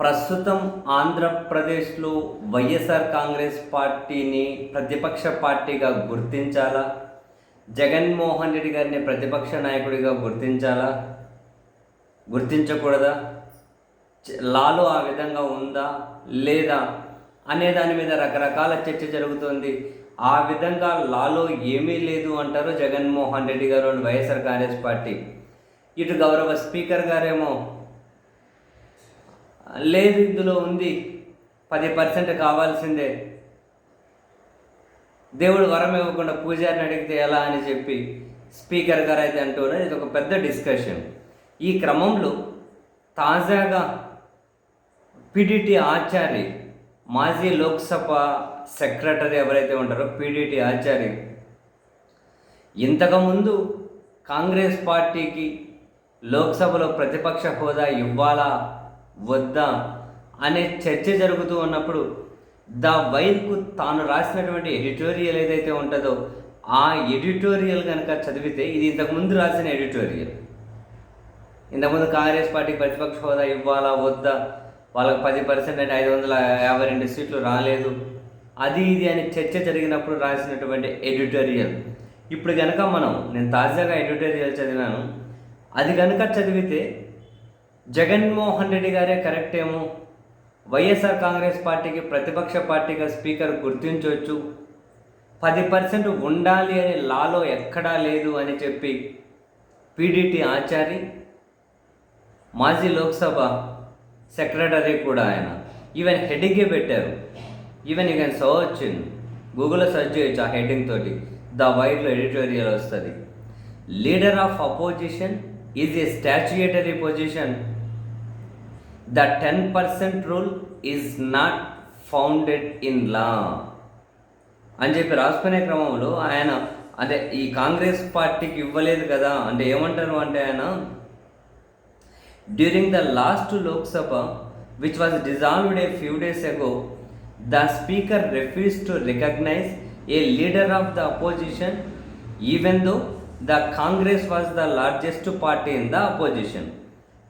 ప్రస్తుతం ఆంధ్రప్రదేశ్లో వైఎస్ఆర్ కాంగ్రెస్ పార్టీని ప్రతిపక్ష పార్టీగా గుర్తించాలా? జగన్మోహన్ రెడ్డి గారిని ప్రతిపక్ష నాయకుడిగా గుర్తించాలా? గుర్తించకూడదా? లాలో ఆ విధంగా ఉందా? లేదా? అనే దాని మీద రకరకాల చర్చ జరుగుతుంది. ఆ విధంగా లాలో ఏమీ లేదు అంటారు జగన్మోహన్ రెడ్డి గారు అండ్ వైఎస్ఆర్ కాంగ్రెస్ పార్టీ. ఇటు గౌరవ స్పీకర్ గారేమో లేదు ఇందులో ఉంది. పది పర్సెంట్ కావాల్సిందే. దేవుడు వరం ఇవ్వకుండా పూజారిని అడిగితే ఎలా అని చెప్పి స్పీకర్ గారు అయితే అంటున్నారు ఇది ఒక పెద్ద డిస్కషన్. ఈ క్రమంలో తాజాగా పీడీటీ ఆచారి మాజీ లోక్సభ సెక్రటరీ ఎవరైతే ఉంటారో పీడీటీ ఆచారి ఇంతకుముందు కాంగ్రెస్ పార్టీకి లోక్సభలో ప్రతిపక్ష హోదా ఇవ్వాలా వద్దా అనే చర్చ జరుగుతూ ఉన్నప్పుడు ద వైల్కు తాను రాసినటువంటి ఎడిటోరియల్ ఏదైతే ఉంటుందో ఆ ఎడిటోరియల్ కనుక చదివితే ఇది ఇంతకుముందు రాసిన ఎడిటోరియల్. ఇంతకుముందు కాంగ్రెస్ పార్టీకి ప్రతిపక్ష హోదా ఇవ్వాలా వద్దా? వాళ్ళకి పది పర్సెంట్ అంటే ఐదు వందల యాభై రెండు సీట్లు రాలేదు. అది ఇది అని చర్చ జరిగినప్పుడు రాసినటువంటి ఎడిటోరియల్. ఇప్పుడు కనుక మనం నేను తాజాగా ఎడిటోరియల్ చదివాను. అది కనుక చదివితే జగన్మోహన్ రెడ్డి గారే కరెక్ట్ ఏమో. వైఎస్ఆర్ కాంగ్రెస్ పార్టీకి ప్రతిపక్ష పార్టీగా స్పీకర్ గుర్తించవచ్చు పది పర్సెంట్ ఉండాలి అనే లాలో ఎక్కడా లేదు అని చెప్పి పీడీటీ ఆచారి మాజీ లోక్సభ సెక్రటరీ కూడా ఆయన. ఈవెన్ హెడ్డింగే పెట్టారు. ఈవెన్ ఇక కెన్ సర్చ్ గూగుల్లో సెర్చ్ చేయొచ్చు ఆ హెడ్డింగ్ తోటి. ద వైట్లో ఎడిటోరియల్ వస్తుంది. Leader of opposition is a statutory position the ten percent rule is not founded in law అని చెప్పి రాసుకునే క్రమంలో ఆయన అంటే ఈ కాంగ్రెస్ పార్టీకి ఇవ్వలేదు కదా అంటే ఏమంటారు అంటే ఆయన during the last Lok Sabha which was dissolved a few days ago the speaker refuse to recognise a leader of the opposition even though the Congress was the largest party in the opposition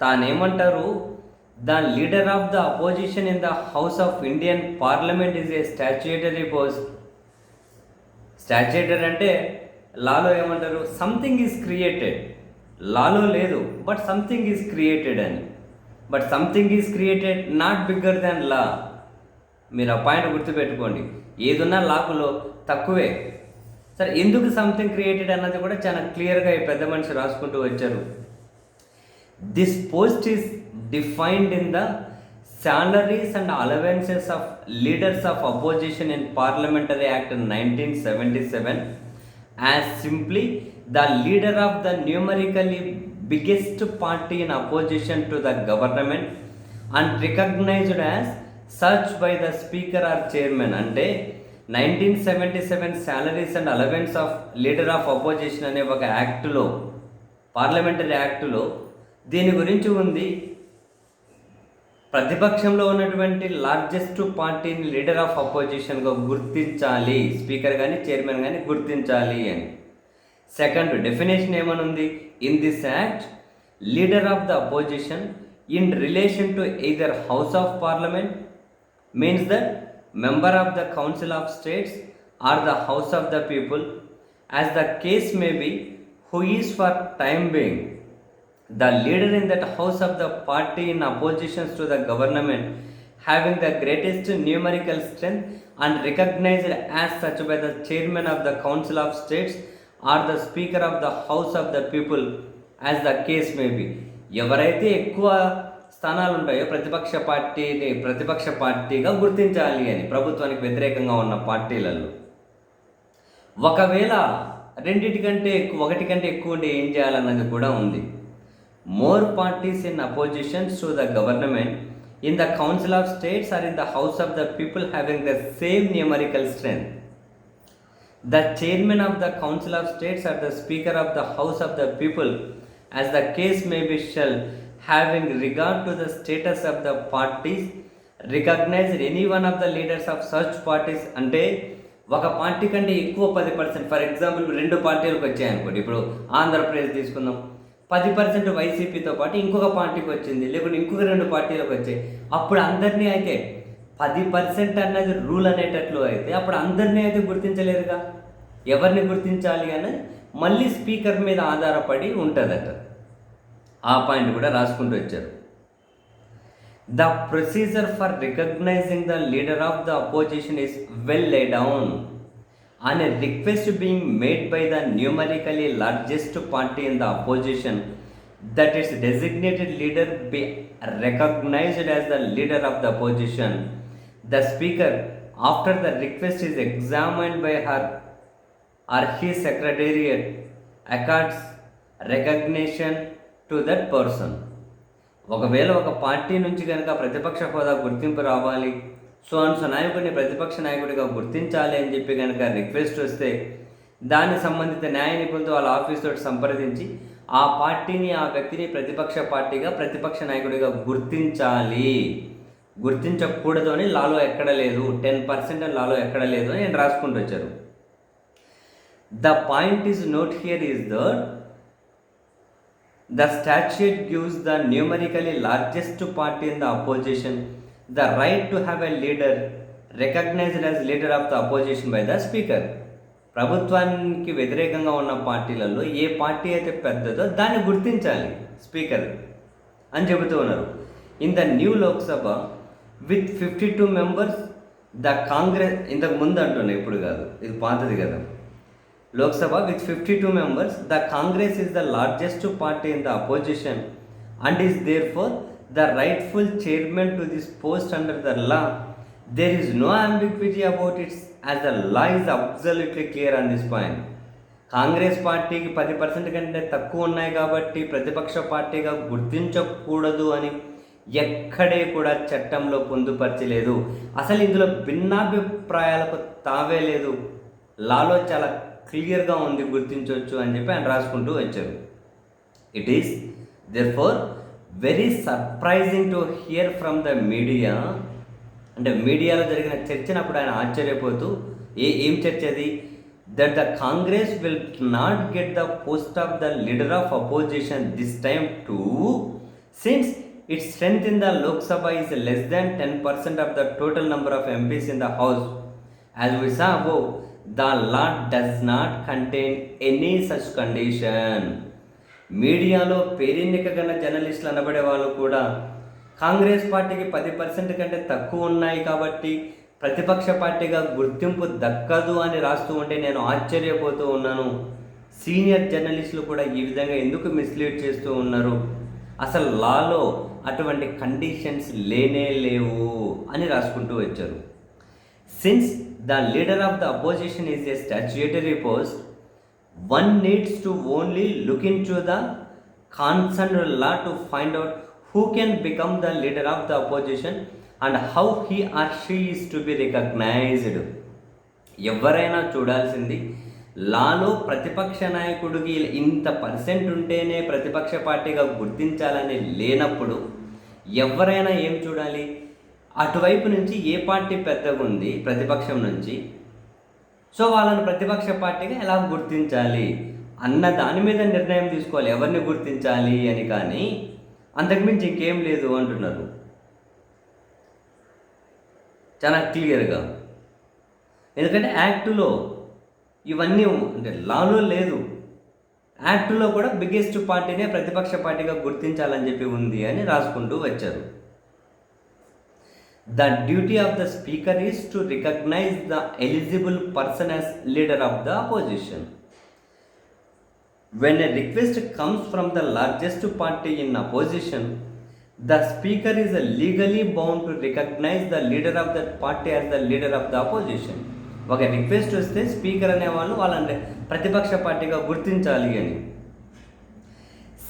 తానేమంటారు? The leader of the opposition in the house of Indian parliament is a statutory post statutory అంటే లాలో ఏమంటారు? Something is created లాలో లేదు but something is created అని. But something is created not bigger than law మీరు ఆ point గుర్తుపెట్టుకోండి. ఏదున్నా లాకులో తక్కువే. సరే ఎందుకు సంథింగ్ క్రియేటెడ్ అన్నది కూడా చాలా క్లియర్గా ఈ పెద్ద మనిషి రాసుకుంటూ వచ్చారు. This post is defined in the salaries and allowances of leaders of opposition in parliamentary act nineteen seventy seven. As simply the leader of the numerically biggest party in opposition to the government and recognised as search by the speaker or chairman. అంటే nineteen seventy seven salaries and allowance of leader of opposition అనే ఒక యాక్టులో parliamentary యాక్టులో దీని గురించి ఉంది ప్రతిపక్షంలో ఉన్నటువంటి largest పార్టీని leader of అపోజిషన్గా గుర్తించాలి స్పీకర్ కానీ చైర్మన్ కానీ గుర్తించాలి అని. సెకండ్ డెఫినేషన్ ఏమనుంది? In this act leader of the opposition in relation to either house of parliament means the member of the council of states or the house of the people as the case may be who is for time being the leader in that house of the party in opposition to the government having the greatest numerical strength and recognized as such by the chairman of the council of states or the speaker of the house of the people as the case may be ఎవరైతే ఎక్కువ స్థానాలు ఉంటాయో ప్రతిపక్ష పార్టీని ప్రతిపక్ష పార్టీగా గుర్తించాలి అని ప్రభుత్వానికి వ్యతిరేకంగా ఉన్న పార్టీలలో ఒకవేళ రెండిటికంటే ఎక్కువ ఒకటి కంటే ఎక్కువ ఉంటే ఏం చేయాలన్నది కూడా ఉంది more parties in opposition to the government in the council of states or in the house of the people having the same numerical strength the chairman of the council of states or the speaker of the house of the people as the case may be shall having regard to the status of the parties recognise any one of the leaders of search parties అంటే ఒక party కంటే ఎక్కువ పది percent for example రెండు పార్టీలకు వచ్చాయనుకోండి. ఇప్పుడు ఆంధ్రప్రదేశ్ తీసుకుందాం. పది పర్సెంట్ వైసీపీతో పాటు ఇంకొక పార్టీకి వచ్చింది లేకుంటే ఇంకొక రెండు పార్టీలకు వచ్చాయి. అప్పుడు అందరినీ అయితే పది పర్సెంట్ అన్నది రూల్ అనేటట్లు అయితే అప్పుడు అందరినీ అయితే గుర్తించలేరుగా? ఎవరిని గుర్తించాలి అని మళ్ళీ స్పీకర్ మీద ఆధారపడి ఉంటుందట. ఆ పాయింట్ కూడా రాసుకుంటూ వచ్చారు. The procedure for recognising the leader of the opposition is well lay down అనే request being made by the numerically largest party in the opposition that is designated leader be recognised as the leader of the opposition the speaker after the request is examined by her or he secretariat accords recognition to that person ఒకవేళ ఒక party నుంచి కనుక ప్రతిపక్ష హోదా గుర్తింపు రావాలి so and నాయకుడిని ప్రతిపక్ష నాయకుడిగా గుర్తించాలి అని చెప్పి కనుక రిక్వెస్ట్ వస్తే దానికి సంబంధిత న్యాయ నిపుణులతో వాళ్ళ ఆఫీస్ తోటి సంప్రదించి ఆ పార్టీని ఆ వ్యక్తిని ప్రతిపక్ష పార్టీగా ప్రతిపక్ష నాయకుడిగా గుర్తించాలి. గుర్తించకూడదు అని లాలో ఎక్కడ లేదు. టెన్ పర్సెంట్ లాలో ఎక్కడ లేదు అని నేను రాసుకుంటూ వచ్చారు. The point is note here is that the statute gives the numerically largest party in the opposition. The right to have a leader recognized as leader of the opposition by the speaker. ప్రభుత్వానికి వ్యతిరేకంగా ఉన్న పార్టీలలో ఏ party అయితే పెద్దదో దాన్ని గుర్తించాలి speaker అని చెబుతూ ఉన్నారు in the new Lok Sabha with fifty two members the Congress ఇంతకు ముందు అంటున్నాయి ఇప్పుడు కాదు ఇది పాతది కదా Lok Sabha with fifty two members the Congress is the largest party in the opposition and is therefore the rightful chairman to this post under the law there is no ambiguity about its as the law is absolutely clear on this point Congress పార్టీకి పది percent కంటే తక్కువ ఉన్నాయి కాబట్టి ప్రతిపక్ష పార్టీగా గుర్తించకూడదు అని ఎక్కడే కూడా చట్టంలో పొందుపరచలేదు. అసలు ఇందులో భిన్నాభిప్రాయాలకు తావే లేదు. లాలో చాలా క్లియర్గా ఉంది గుర్తించవచ్చు అని చెప్పి ఆయన రాసుకుంటూ వచ్చారు. It is therefore very surprising to hear from the media అంటే మీడియాలో జరిగిన చర్చనప్పుడు ఆయన ఆశ్చర్యపోతూ ఏ ఏం చర్చ అది? That the Congress will not get the post of the leader of opposition this time too since its strength in the Lok Sabha is less than ten percent of the total number of MPs in the house as we saw the law does not contain any such condition మీడియాలో పేరెన్నిక గల జర్నలిస్టులు అనబడే వాళ్ళు కూడా కాంగ్రెస్ పార్టీకి పది percent కంటే తక్కువ ఉన్నాయి కాబట్టి ప్రతిపక్ష పార్టీగా గుర్తింపు దక్కదు అని రాస్తూ ఉంటే నేను ఆశ్చర్యపోతూ ఉన్నాను. సీనియర్ జర్నలిస్టులు కూడా ఈ విధంగా ఎందుకు మిస్లీడ్ చేస్తూ ఉన్నారు? అసలు లాలో అటువంటి కండిషన్స్ లేనే లేవు అని రాసుకుంటూ వచ్చారు. Since the leader of the opposition is a statutory post one needs to only look into the concern law to find out who can become the leader of the opposition and how he or she is to be recognised ఎవరైనా చూడాల్సింది లాలో ప్రతిపక్ష నాయకుడికి ఇంత percent ఉంటేనే ప్రతిపక్ష పార్టీగా గుర్తించాలని లేనప్పుడు ఎవరైనా ఏం చూడాలి? అటువైపు నుంచి ఏ పార్టీ పెద్దగా ఉంది ప్రతిపక్షం నుంచి సో వాళ్ళని ప్రతిపక్ష పార్టీగా ఎలా గుర్తించాలి అన్న దాని మీద నిర్ణయం తీసుకోవాలి. ఎవరిని గుర్తించాలి అని కానీ అంతకుమించి ఇంకేం లేదు అంటున్నారు. చాలా క్లియర్గా. ఎందుకంటే యాక్టులో ఇవన్నీ అంటే లాలో లేదు. యాక్టులో కూడా బిగ్గెస్ట్ పార్టీనే ప్రతిపక్ష పార్టీగా గుర్తించాలని చెప్పి ఉంది అని రాసుకుంటూ వచ్చారు. The duty of the speaker is to recognise the eligible person as leader of the opposition when a request comes from the largest party in opposition the speaker is legally bound to recognise the leader of the party as the leader of the opposition ఒక request వస్తే speaker అనేవాళ్ళు వాళ్ళని ప్రతిపక్ష పార్టీగా గుర్తించాలి అని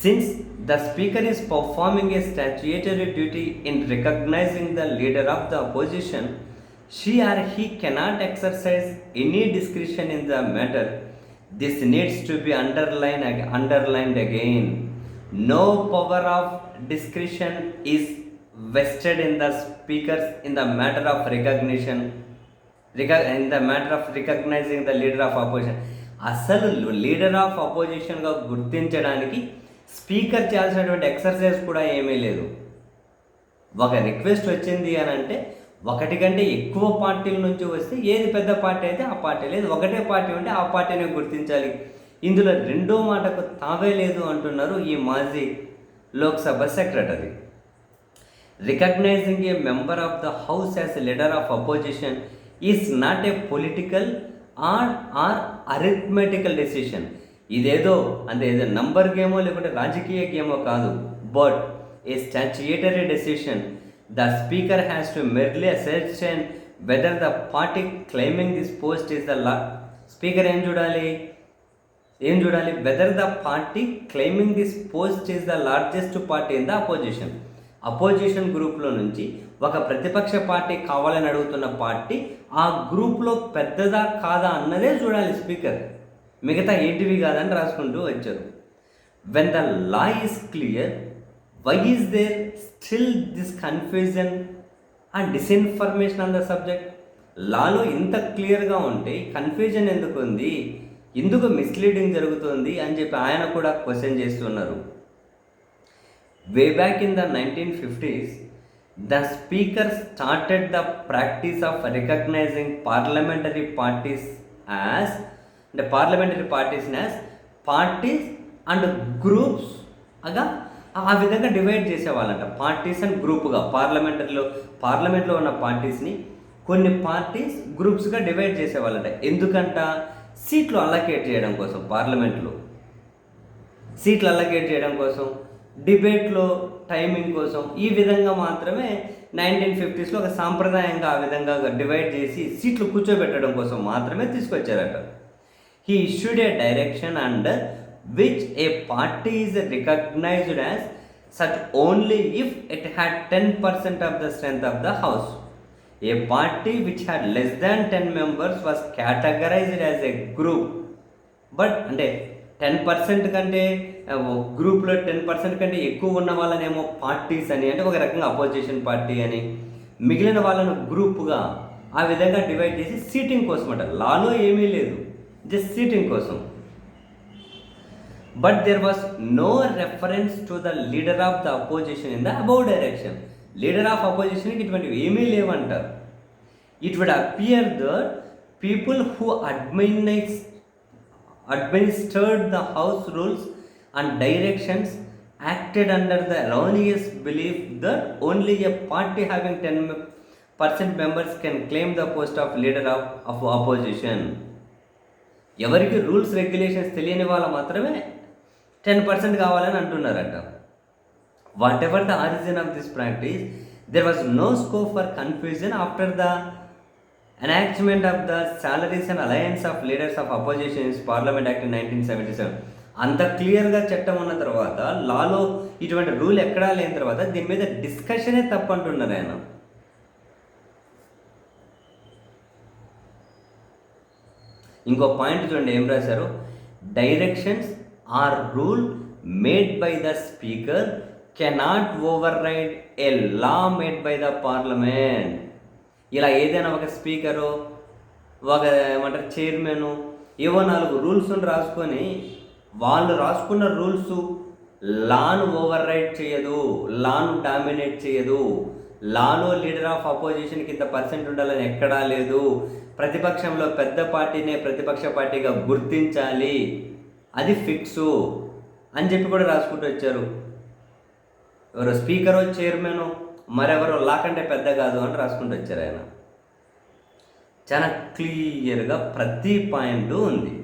since the speaker is performing a statutory duty in recognising the leader of the opposition she or he cannot exercise any description in the matter this needs to be underlined ag- underlined again no power of discretion is vested in the speakers in the matter of recognition Reco- in the matter of recognizing the leader of opposition అసలు leader of అపోజిషన్గా గుర్తించడానికి speaker చేయాల్సినటువంటి exercise కూడా ఏమీ లేదు. ఒక request వచ్చింది అని అంటే ఒకటి కంటే ఎక్కువ పార్టీల నుంచి వస్తే ఏది పెద్ద పార్టీ అయితే ఆ పార్టీ లేదు. ఒకటే పార్టీ ఉంటే ఆ పార్టీని గుర్తించాలి. ఇందులో రెండో మాటకు తావే లేదు అంటున్నారు ఈ మాజీ Lok Sabha secretary. Recognising a member of the house as leader of opposition is not a political or or arithmetical decision ఇదేదో అంటే ఏదో నంబర్ గేమో లేకుంటే రాజకీయ గేమో కాదు. But a statutory decision the speaker has to merely ascertain whether the party claiming this post is the law speaker ఏం చూడాలి? ఏం చూడాలి? Whether the party claiming this post is the largest party in the opposition opposition గ్రూప్లో నుంచి ఒక ప్రతిపక్ష party కావాలని అడుగుతున్న పార్టీ ఆ గ్రూప్లో పెద్దదా కాదా అన్నదే చూడాలి స్పీకర్ మిగతా ఏంటివి కాదని రాసుకుంటూ వచ్చారు. When the law is clear why is there still this confusion and disinformation on the subject లాలో ఇంత క్లియర్గా ఉంటే కన్ఫ్యూజన్ ఎందుకు ఉంది? ఎందుకు మిస్లీడింగ్ జరుగుతుంది అని చెప్పి ఆయన కూడా క్వశ్చన్ చేస్తున్నారు. Way back in the nineteen fifties the speaker started the practice of recognizing parliamentary parties as అంటే parliamentary parties as parties and groups అగా ఆ విధంగా డివైడ్ చేసేవాళ్ళంట. పార్టీస్ అండ్ గ్రూప్గా పార్లమెంటరీలో పార్లమెంట్లో ఉన్న పార్టీస్ని కొన్ని పార్టీస్ గ్రూప్స్గా డివైడ్ చేసేవాళ్ళంట. ఎందుకంట? సీట్లు అలకేట్ చేయడం కోసం పార్లమెంట్లో సీట్లు అలకేట్ చేయడం కోసం డిబేట్లో టైమింగ్ కోసం ఈ విధంగా మాత్రమే నైన్టీన్ ఫిఫ్టీస్లో ఒక సాంప్రదాయంగా ఆ విధంగా డివైడ్ చేసి సీట్లు కూర్చోబెట్టడం కోసం మాత్రమే తీసుకొచ్చారట. He issued a direction and which a party is recognised as such only if it had ten percent of the strength of the house a party which had less than ten members was categorised as a group but అంటే ten percent కంటే గ్రూప్లో ten percent కంటే ఎక్కువ ఉన్న వాళ్ళనేమో parties అని అంటే ఒక రకంగా అపోజిషన్ పార్టీ అని. మిగిలిన వాళ్ళను గ్రూప్గా ఆ విధంగా డివైడ్ చేసి సీటింగ్ కోసం అంట లాలో ఏమీ లేదు. జస్ట్ సీటింగ్ కోసం but there was no reference to the leader of the opposition in the above direction leader of అపోజిషన్కి ఇటువంటివి ఏమీ లేవంటారు it would appear that people who administer administered the house rules and directions acted under the erroneous belief that only a party having 10 percent members can claim the post of leader of, of opposition ఎవరికి rules regulations తెలియని వాళ్ళు మాత్రమే ten percent కావాలని అంటున్నారట. Whatever the origin of this practice there was no scope for confusion after the enactment of the salaries and alliance of leaders of opposition in parliament act in 1977 అంత క్లియర్గా చట్టం ఉన్న తర్వాత లాలో ఇటువంటి రూల్ ఎక్కడా లేని తర్వాత దీని మీద డిస్కషనే తప్పంటున్నారు ఆయన. ఇంకో పాయింట్ చూడండి ఏం రాశారు? Directions are rule made by the speaker cannot override a law made by the parliament ఇలా ఏదైనా ఒక స్పీకరు ఒక ఏమంటారు చైర్మను ఏవో నాలుగు రూల్స్ని రాసుకొని వాళ్ళు రాసుకున్న రూల్స్ లాను ఓవర్ రైడ్ చేయదు లాను డామినేట్ చేయదు. లాలో లీడర్ ఆఫ్ అపోజిషన్కి ఇంత పర్సెంట్ ఉండాలని ఎక్కడా లేదు. ప్రతిపక్షంలో పెద్ద పార్టీనే ప్రతిపక్ష పార్టీగా గుర్తించాలి. అది ఫిక్సు అని చెప్పి కూడా రాసుకుంటూ వచ్చారు. ఎవరో స్పీకరో చైర్మను మరెవరో లా కంటే పెద్ద కాదు అని రాసుకుంటూ వచ్చారు ఆయన. చాలా క్లియర్గా ప్రతి పాయింట్ ఉంది.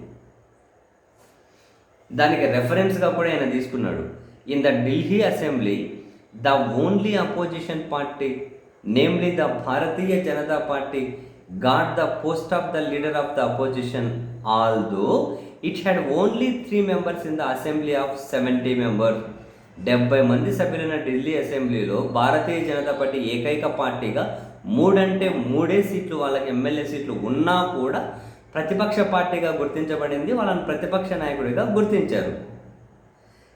దానికి రెఫరెన్స్గా కూడా ఆయన తీసుకున్నాడు. In the Delhi assembly the only opposition party namely the Bharatiya Janata Party got the post of the leader of the opposition although it had only three members in the assembly of seventy members డెబ్బై మంది సభ్యులైన ఢిల్లీ అసెంబ్లీలో భారతీయ Janata party ఏకైక పార్టీగా మూడంటే మూడే సీట్లు వాళ్ళకి MLA సీట్లు ఉన్నా కూడా ప్రతిపక్ష పార్టీగా గుర్తించబడింది. వాళ్ళని ప్రతిపక్ష నాయకుడిగా గుర్తించారు.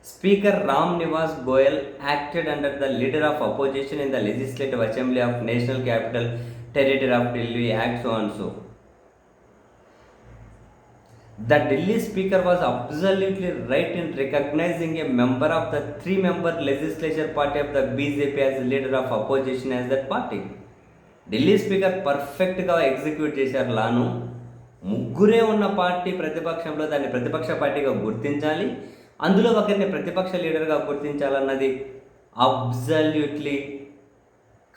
Speaker Ram Niwas Goyal acted under the leader of opposition in the legislative assembly of national capital territory of Delhi act so and so the Delhi speaker was absolutely right in recognizing a member of the three member legislature party of the BJP as leader of opposition as that party Delhi speaker పర్ఫెక్ట్గా execute చేశారు లాను. ముగ్గురే ఉన్న party ప్రతిపక్షంలో దాన్ని ప్రతిపక్ష పార్టీగా గుర్తించాలి. అందులో ఒకరిని ప్రతిపక్ష లీడర్గా గుర్తించాలన్నది అబ్జల్యూట్లీ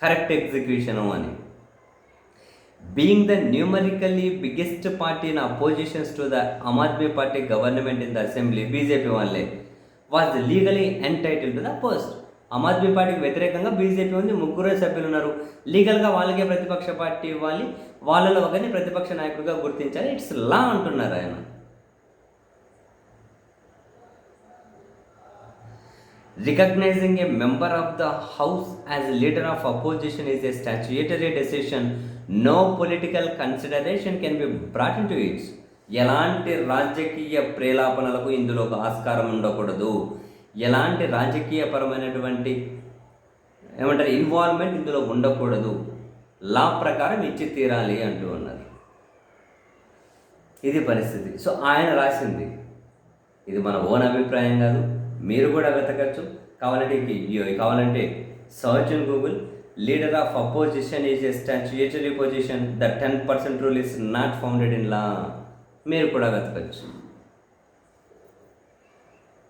కరెక్ట్ ఎగ్జిక్యూషన్ అని. Being the numerically biggest party in oppositions to the Aam Aadmi Party government in the assembly BJP వాళ్ళే was legally entitle to the post Aam Aadmi పార్టీకి వ్యతిరేకంగా బీజేపీ ఉంది ముగ్గురే సభ్యులు ఉన్నారు. లీగల్గా వాళ్ళకే ప్రతిపక్ష పార్టీ ఇవ్వాలి వాళ్ళలో ఒకరిని ప్రతిపక్ష నాయకుడిగా గుర్తించాలి. ఇట్స్ లా అంటున్నారు ఆయన. Recognizing a member of the house as leader of opposition is a statutory decision no political consideration can be brought into its ఎలాంటి రాజకీయ ప్రేలాపనలకు ఇందులో ఒక ఆస్కారం ఉండకూడదు. ఎలాంటి రాజకీయపరమైనటువంటి ఏమంటారు ఇన్వాల్వ్మెంట్ ఇందులో ఉండకూడదు. లా ప్రకారం ఇచ్చి తీరాలి అంటూ ఉన్నారు ఇది పరిస్థితి. సో ఆయన రాసింది. ఇది మన ఓన్ అభిప్రాయం కాదు. మీరు కూడా వెతకచ్చు. కావాలంటే కావాలంటే search in Google leader of opposition is a statutory position the ten percent rule is not founded in law మీరు కూడా వెతకచ్చు.